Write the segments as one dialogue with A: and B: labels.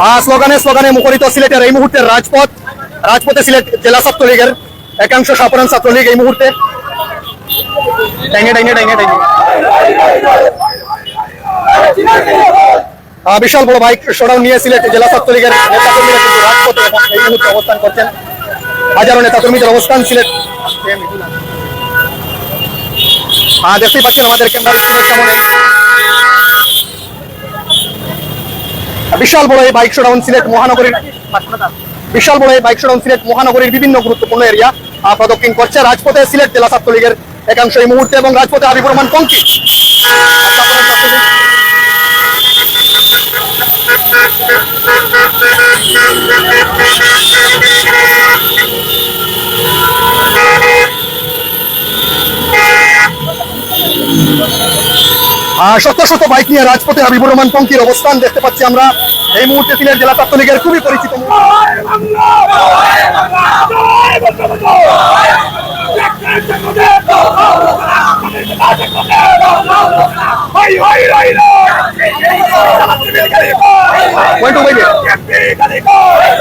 A: হ্যাঁ স্লোগানে স্লোগানে মুখরিত সিলেটের এই মুহূর্তে রাজপথ রাজপথে সিলেট জেলা ছাত্রলীগের একাংশ সাধারণ ছাত্রলীগ এই মুহূর্তে ডাইনে ডাইনে ডাইনে আহ, বিশাল বড় বাইক শোডাউন নিয়ে সিলেট জেলা ছাত্রলীগের নেতাকর্মীরা কিন্তু রাজপথে এই মুহূর্তে অবস্থান করছেন। হাজারো নেতাকর্মীদের অবস্থান সিলেট দেখতেই পাচ্ছেন আমাদের স্ক্রিনের সামনে। বিশাল বড় এই বাইক শোডাউন সিলেট মহানগরীর বিশাল বড় এই বাইক শোডাউন সিলেট মহানগরীর বিভিন্ন গুরুত্বপূর্ণ এরিয়া প্রদক্ষিণ করছে। রাজপথে সিলেট জেলা ছাত্রলীগের একাংশ এই মুহূর্তে এবং রাজপথে হাবিবুর রহমান পঙ্কি শত শত বাইক নিয়ে রাজপথে হাবিবুর রহমান পঙ্কির অবস্থান দেখতে পাচ্ছি আমরা। এই মুহূর্তে সিলেট জেলা ছাত্রলীগের খুবই পরিচিত। মুহূর্ত।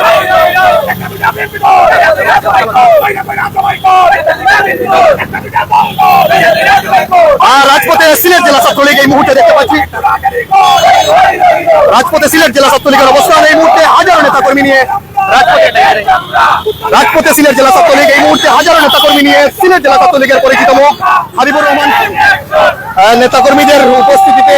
A: Point আর রাজপথে সিলেট জেলা ছাত্রলীগ এই মুহূর্তে দেখতে পাচ্ছি। রাজপথে সিলেট জেলা ছাত্রলীগের অবস্থান এই মুহূর্তে হাজারো নেতা কর্মী নিয়ে রাজপথে সিলেট জেলা ছাত্রলীগ এই মুহূর্তে হাজারো নেতা কর্মী নিয়ে সিলেট জেলা ছাত্রলীগের পরিচিত মুখ। হাবিবুর রহমান নেতাকর্মীদের উপস্থিতিতে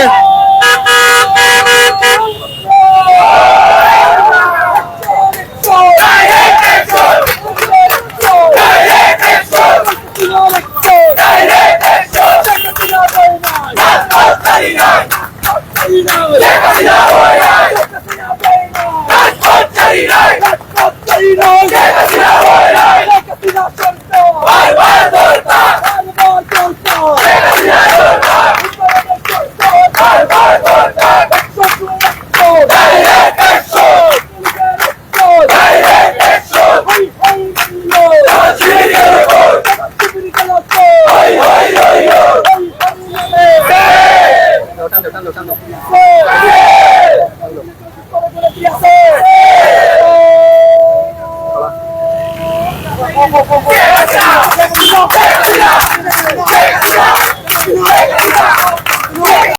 A: টানো টানো টানো Oh, oh, oh, oh.